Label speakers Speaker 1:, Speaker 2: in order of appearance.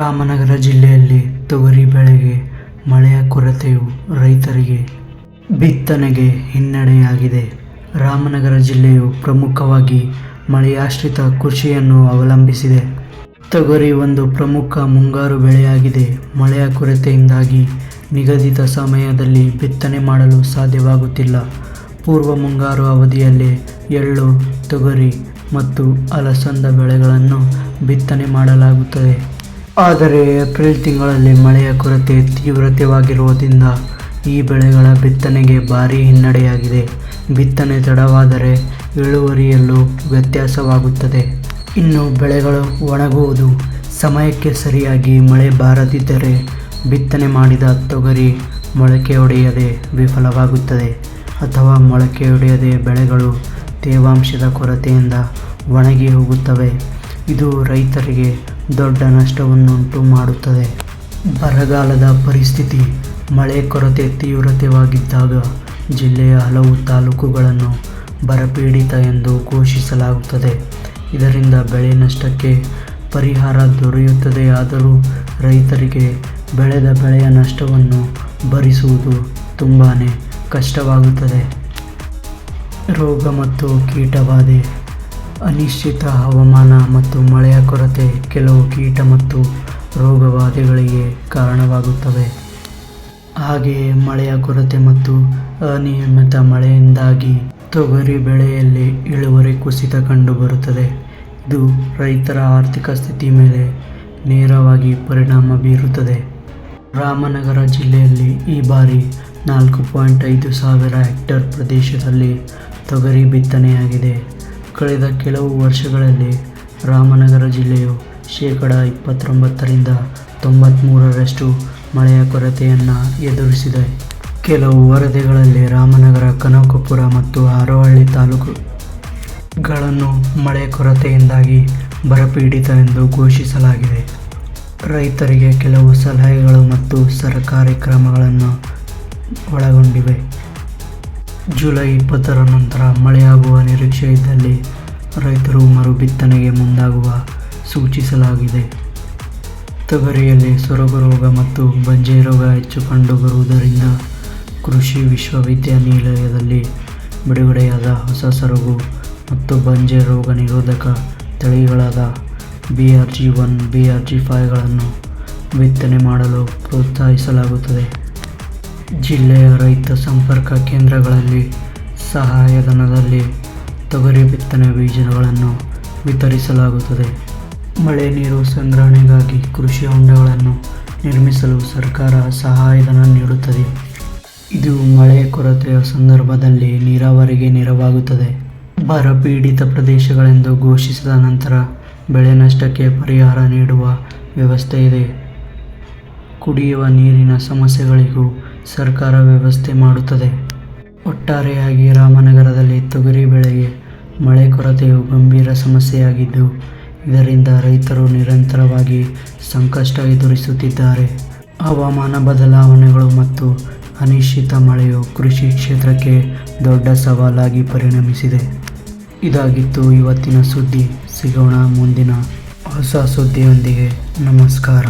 Speaker 1: ರಾಮನಗರ ಜಿಲ್ಲೆಯಲ್ಲಿ ತೊಗರಿ ಬೆಳೆಗೆ ಮಳೆಯ ಕೊರತೆಯು ರೈತರಿಗೆ ಬಿತ್ತನೆಗೆ ಹಿನ್ನಡೆಯಾಗಿದೆ. ರಾಮನಗರ ಜಿಲ್ಲೆಯು ಪ್ರಮುಖವಾಗಿ ಮಳೆಯಾಶ್ರಿತ ಕೃಷಿಯನ್ನು ಅವಲಂಬಿಸಿದೆ. ತೊಗರಿ ಒಂದು ಪ್ರಮುಖ ಮುಂಗಾರು ಬೆಳೆಯಾಗಿದೆ. ಮಳೆಯ ಕೊರತೆಯಿಂದಾಗಿ ನಿಗದಿತ ಸಮಯದಲ್ಲಿ ಬಿತ್ತನೆ ಮಾಡಲು ಸಾಧ್ಯವಾಗುತ್ತಿಲ್ಲ. ಪೂರ್ವ ಮುಂಗಾರು ಅವಧಿಯಲ್ಲಿ ಎಳ್ಳು, ತೊಗರಿ ಮತ್ತು ಅಲಸಂದ ಬೆಳೆಗಳನ್ನು ಬಿತ್ತನೆ ಮಾಡಲಾಗುತ್ತದೆ. ಆದರೆ ಏಪ್ರಿಲ್ ತಿಂಗಳಲ್ಲಿ ಮಳೆಯ ಕೊರತೆ ತೀವ್ರತೆವಾಗಿರುವುದರಿಂದ ಈ ಬೆಳೆಗಳ ಬಿತ್ತನೆಗೆ ಭಾರೀ ಹಿನ್ನಡೆಯಾಗಿದೆ. ಬಿತ್ತನೆ ತಡವಾದರೆ ಇಳುವರಿಯಲ್ಲೂ ವ್ಯತ್ಯಾಸವಾಗುತ್ತದೆ. ಇನ್ನು ಬೆಳೆಗಳು ಒಣಗುವುದು, ಸಮಯಕ್ಕೆ ಸರಿಯಾಗಿ ಮಳೆ ಬಾರದಿದ್ದರೆ ಬಿತ್ತನೆ ಮಾಡಿದ ತೊಗರಿ ಮೊಳಕೆಯೊಡೆಯದೆ ವಿಫಲವಾಗುತ್ತದೆ. ಅಥವಾ ಮೊಳಕೆಯೊಡೆಯದೆ ಬೆಳೆಗಳು ತೇವಾಂಶದ ಕೊರತೆಯಿಂದ ಒಣಗಿ ಹೋಗುತ್ತವೆ. ಇದು ರೈತರಿಗೆ ದೊಡ್ಡ ನಷ್ಟವನ್ನುಂಟು ಮಾಡುತ್ತದೆ. ಬರಗಾಲದ ಪರಿಸ್ಥಿತಿ ಮಳೆ ಕೊರತೆ ತೀವ್ರತೆವಾಗಿದ್ದಾಗ ಜಿಲ್ಲೆಯ ಹಲವು ತಾಲೂಕುಗಳನ್ನು ಬರಪೀಡಿತ ಎಂದು ಘೋಷಿಸಲಾಗುತ್ತದೆ. ಇದರಿಂದ ಬೆಳೆ ನಷ್ಟಕ್ಕೆ ಪರಿಹಾರ ದೊರೆಯುತ್ತದೆಯಾದರೂ ರೈತರಿಗೆ ಬೆಳೆದ ಬೆಳೆಯ ನಷ್ಟವನ್ನು ಭರಿಸುವುದು ತುಂಬಾ ಕಷ್ಟವಾಗುತ್ತದೆ. ರೋಗ ಮತ್ತು ಕೀಟಬಾಧೆ ಅನಿಶ್ಚಿತ ಹವಾಮಾನ ಮತ್ತು ಮಳೆಯ ಕೊರತೆ ಕೆಲವು ಕೀಟ ಮತ್ತು ರೋಗಬಾಧೆಗಳಿಗೆ ಕಾರಣವಾಗುತ್ತವೆ. ಹಾಗೆಯೇ ಮಳೆಯ ಕೊರತೆ ಮತ್ತು ಅನಿಯಮಿತ ಮಳೆಯಿಂದಾಗಿ ತೊಗರಿ ಬೆಳೆಯಲ್ಲಿ ಇಳುವರಿ ಕುಸಿತ ಕಂಡುಬರುತ್ತದೆ. ಇದು ರೈತರ ಆರ್ಥಿಕ ಸ್ಥಿತಿ ಮೇಲೆ ನೇರವಾಗಿ ಪರಿಣಾಮ ಬೀರುತ್ತದೆ. ರಾಮನಗರ ಜಿಲ್ಲೆಯಲ್ಲಿ ಈ ಬಾರಿ ನಾಲ್ಕು ಪಾಯಿಂಟ್ ಐದು ಸಾವಿರ ಹೆಕ್ಟೇರ್ ಪ್ರದೇಶದಲ್ಲಿ ತೊಗರಿ ಬಿತ್ತನೆಯಾಗಿದೆ. ಕಳೆದ ಕೆಲವು ವರ್ಷಗಳಲ್ಲಿ ರಾಮನಗರ ಜಿಲ್ಲೆಯು ಶೇಕಡ ಇಪ್ಪತ್ತೊಂಬತ್ತರಿಂದ ತೊಂಬತ್ತ್ಮೂರರಷ್ಟು ಮಳೆಯ ಕೊರತೆಯನ್ನು ಎದುರಿಸಿದೆ. ಕೆಲವು ವರದಿಗಳಲ್ಲಿ ರಾಮನಗರ, ಕನಕಪುರ ಮತ್ತು ಹಾರೋಹಳ್ಳಿ ತಾಲೂಕುಗಳನ್ನು ಮಳೆ ಕೊರತೆಯಿಂದಾಗಿ ಬರಪೀಡಿತ ಎಂದು ಘೋಷಿಸಲಾಗಿದೆ. ರೈತರಿಗೆ ಕೆಲವು ಸಲಹೆಗಳು ಮತ್ತು ಸರ್ಕಾರಿ ಕ್ರಮಗಳನ್ನು ಒಳಗೊಂಡಿವೆ. ಜುಲೈ ಇಪ್ಪತ್ತರ ನಂತರ ಮಳೆಯಾಗುವ ನಿರೀಕ್ಷೆ ಇದ್ದಲ್ಲಿ ರೈತರು ಮರು ಬಿತ್ತನೆಗೆ ಮುಂದಾಗುವ ಸೂಚಿಸಲಾಗಿದೆ. ತೊಗರಿಯಲ್ಲಿ ಸೊರಗು ರೋಗ ಮತ್ತು ಬಂಜೆ ರೋಗ ಹೆಚ್ಚು ಕಂಡುಬರುವುದರಿಂದ ಕೃಷಿ ವಿಶ್ವವಿದ್ಯಾನಿಲಯದಲ್ಲಿ ಬಿಡುಗಡೆಯಾದ ಹೊಸ ಸೊರಗು ಮತ್ತು ಬಂಜೆ ರೋಗ ನಿರೋಧಕ ತಳಿಗಳಾದ B R G one B R G ಫೈವ್ಗಳನ್ನು ಬಿತ್ತನೆ ಮಾಡಲು ಪ್ರೋತ್ಸಾಹಿಸಲಾಗುತ್ತದೆ. ಜಿಲ್ಲೆಯ ರೈತ ಸಂಪರ್ಕ ಕೇಂದ್ರಗಳಲ್ಲಿ ಸಹಾಯಧನದಲ್ಲಿ ತೊಗರಿ ಬಿತ್ತನೆ ಬೀಜಗಳನ್ನು ವಿತರಿಸಲಾಗುತ್ತದೆ. ಮಳೆ ನೀರು ಸಂಗ್ರಹಣೆಗಾಗಿ ಕೃಷಿ ಹೊಂಡಗಳನ್ನು ನಿರ್ಮಿಸಲು ಸರ್ಕಾರ ಸಹಾಯಧನ ನೀಡುತ್ತದೆ. ಇದು ಮಳೆ ಕೊರತೆಯ ಸಂದರ್ಭದಲ್ಲಿ ನೀರಾವರಿಗೆ ನೆರವಾಗುತ್ತದೆ. ಬರಪೀಡಿತ ಪ್ರದೇಶಗಳೆಂದು ಘೋಷಿಸಿದ ನಂತರ ಬೆಳೆ ನಷ್ಟಕ್ಕೆ ಪರಿಹಾರ ನೀಡುವ ವ್ಯವಸ್ಥೆ ಇದೆ. ಕುಡಿಯುವ ನೀರಿನ ಸಮಸ್ಯೆಗಳಿಗೂ ಸರ್ಕಾರ ವ್ಯವಸ್ಥೆ ಮಾಡುತ್ತದೆ. ಒಟ್ಟಾರೆಯಾಗಿ ರಾಮನಗರದಲ್ಲಿ ತೊಗರಿ ಬೆಳೆಗೆ ಮಳೆ ಕೊರತೆಯು ಗಂಭೀರ ಸಮಸ್ಯೆಯಾಗಿದ್ದು, ಇದರಿಂದ ರೈತರು ನಿರಂತರವಾಗಿ ಸಂಕಷ್ಟ ಎದುರಿಸುತ್ತಿದ್ದಾರೆ ಹವಾಮಾನ ಬದಲಾವಣೆಗಳು ಮತ್ತು ಅನಿಶ್ಚಿತ ಮಳೆಯು ಕೃಷಿ ಕ್ಷೇತ್ರಕ್ಕೆ ದೊಡ್ಡ ಸವಾಲಾಗಿ ಪರಿಣಮಿಸಿದೆ. ಇದಾಗಿತ್ತು ಇವತ್ತಿನ ಸುದ್ದಿ. ಸಿಗೋಣ ಮುಂದಿನ ಹೊಸ ಸುದ್ದಿಯೊಂದಿಗೆ. ನಮಸ್ಕಾರ.